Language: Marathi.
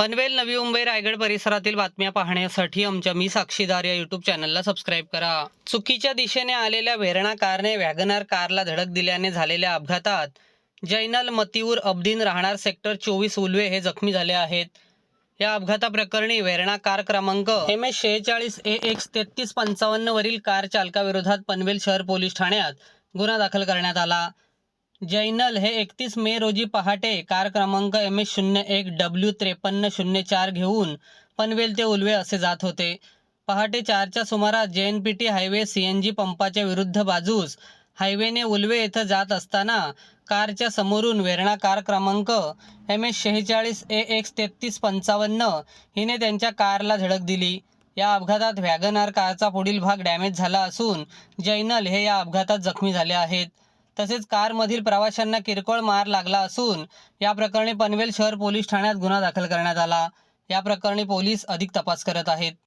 पनवेल नवी मुंबई रायगड परिसरातील बातम्या पाहण्यासाठी आमच्या मी साक्षीदार या युट्यूब चॅनलला सबस्क्राईब करा. चुकीच्या दिशेने आलेल्या वेरणा कारने वॅगनार कारला धडक दिल्याने झालेल्या अपघातात जैनल मतीऊर अब्दीन राहणार सेक्टर चोवीस उलवे हे जखमी झाले आहेत. या अपघाताप्रकरणी वेरणा कार क्रमांक एम एस शेहेचाळीस ए एक्स तेहतीस पंचावन्न वरील कार चालकाविरोधात पनवेल शहर पोलीस ठाण्यात गुन्हा दाखल करण्यात आला. जैनल हे एकतीस मे रोजी पहाटे कार क्रमांक एम एस शून्य एक डब्ल्यू त्रेपन्न शून्य चार घेऊन पनवेल ते उलवे असे जात होते. पहाटे चारच्या सुमारास J N P T highway C N G पंपाच्या विरुद्ध बाजूस हायवेने उलवे येथे जात असताना कारच्या समोरून वेरणा कार क्रमांक एम एस शेहेचाळीस ए एक्स तेहतीस पंचावन्न हिने त्यांच्या कारला धडक दिली. या अपघातात व्हॅगनार कारचा पुढील भाग डॅमेज झाला असून जैनल हे या अपघातात जखमी झाले आहेत. तसेच कारमधील प्रवाशांना किरकोळ मार लागला असून या प्रकरणी पनवेल शहर पोलीस ठाण्यात गुन्हा दाखल करण्यात आला. या प्रकरणी पोलीस अधिक तपास करत आहेत.